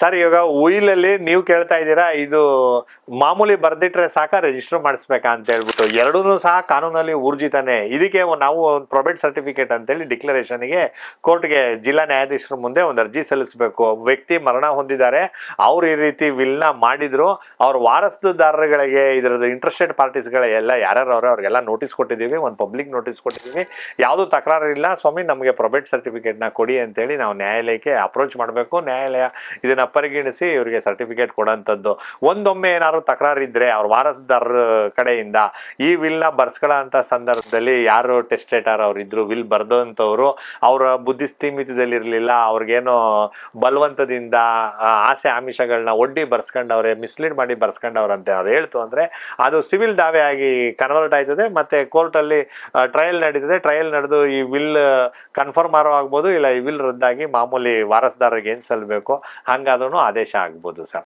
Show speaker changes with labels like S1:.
S1: Sir, ಇವಾಗ ಉಯಿಲಲ್ಲಿ ನೀವು ಕೇಳ್ತಾ ಇದ್ದೀರಾ, ಇದು ಮಾಮೂಲಿ ಬರ್ದಿಟ್ರೆ ಸಾಕ ರಿಜಿಸ್ಟರ್ ಮಾಡಿಸ್ಬೇಕಾ ಅಂತ ಹೇಳ್ಬಿಟ್ಟು ಎರಡೂ ಸಹ ಕಾನೂನಲ್ಲಿ ಊರ್ಜಿತಾನೆ. ಇದಕ್ಕೆ ನಾವು ಒಂದು ಪ್ರೊಬೆಟ್ ಸರ್ಟಿಫಿಕೇಟ್ ಅಂತೇಳಿ ಡಿಕ್ಲರೇಷನ್ಗೆ ಕೋರ್ಟ್ಗೆ ಜಿಲ್ಲಾ ನ್ಯಾಯಾಧೀಶರ ಮುಂದೆ ಒಂದು ಅರ್ಜಿ ಸಲ್ಲಿಸಬೇಕು. ವ್ಯಕ್ತಿ ಮರಣ ಹೊಂದಿದ್ದಾರೆ, ಅವ್ರು ಈ ರೀತಿ ವಿಲ್ನ ಮಾಡಿದ್ರು, ಅವ್ರ ವಾರಸ್ತುದಾರರುಗಳಿಗೆ ಇದ್ರದ್ದು ಇಂಟ್ರೆಸ್ಟೆಡ್ ಪಾರ್ಟೀಸ್ಗಳ ಎಲ್ಲ, ಯಾರ್ಯಾರು ಅವ್ರೆ, ಅವ್ರಿಗೆಲ್ಲ ನೋಟಿಸ್ ಕೊಟ್ಟಿದ್ದೀವಿ, ಒಂದು ಪಬ್ಲಿಕ್ ನೋಟಿಸ್ ಕೊಟ್ಟಿದ್ದೀವಿ. ಯಾವುದೂ ತಕರಾರು ಇಲ್ಲ, ಸ್ವಾಮಿ, ನಮಗೆ ಪ್ರೊಬೆಟ್ ಸರ್ಟಿಫಿಕೇಟ್ನ ಕೊಡಿ ಅಂತೇಳಿ ನಾವು ನ್ಯಾಯಾಲಯಕ್ಕೆ ಅಪ್ರೋಚ್ ಮಾಡಬೇಕು. ನ್ಯಾಯಾಲಯ ಇದನ್ನ ಪರಿಗಣಿಸಿ ಇವರಿಗೆ ಸರ್ಟಿಫಿಕೇಟ್ ಕೊಡೋಂಥದ್ದು. ಒಂದೊಮ್ಮೆ ಏನಾದ್ರು ತಕರಾರು ಇದ್ರೆ ಅವ್ರ ವಾರಸುದಾರರ ಕಡೆಯಿಂದ, ಈ ವಿಲ್ನ ಬರ್ಸ್ಕೊಳ್ಳೋ ಅಂತ ಸಂದರ್ಭದಲ್ಲಿ ಯಾರು ಟೆಸ್ಟೇಟರ್ ಅವ್ರು ಇದ್ರು ವಿಲ್ ಬರ್ದಂಥವ್ರು ಅವರ ಬುದ್ಧಿ ಸ್ಥೀಮಿತದಲ್ಲಿರಲಿಲ್ಲ, ಅವ್ರಿಗೇನೋ ಬಲವಂತದಿಂದ ಆಸೆ ಆಮಿಷಗಳನ್ನ ಒಡ್ಡಿ ಬರ್ಸ್ಕೊಂಡವ್ರೆ ಮಿಸ್ಲೀಡ್ ಮಾಡಿ ಬರ್ಸ್ಕೊಂಡವ್ರಂತೆ ಅವ್ರು ಹೇಳ್ತು ಅಂದ್ರೆ, ಅದು ಸಿವಿಲ್ ದಾವೆ ಆಗಿ ಕನ್ವರ್ಟ್ ಆಯ್ತದೆ, ಮತ್ತೆ ಕೋರ್ಟಲ್ಲಿ ಟ್ರಯಲ್ ನಡೀತದೆ. ಟ್ರಯಲ್ ನಡೆದು ಈ ವಿಲ್ ಕನ್ಫರ್ಮ್ ಆರೋ ಆಗ್ಬೋದು, ಇಲ್ಲ ಈ ವಿಲ್ ರದ್ದಾಗಿ ಮಾಮೂಲಿ ವಾರಸುದಾರರಿಗೆ ಏನು ಸಲ್ಲಬೇಕು ಹಂಗಾದ್ರೂ ಆದೇಶ ಆಗ್ಬೋದು ಸರ್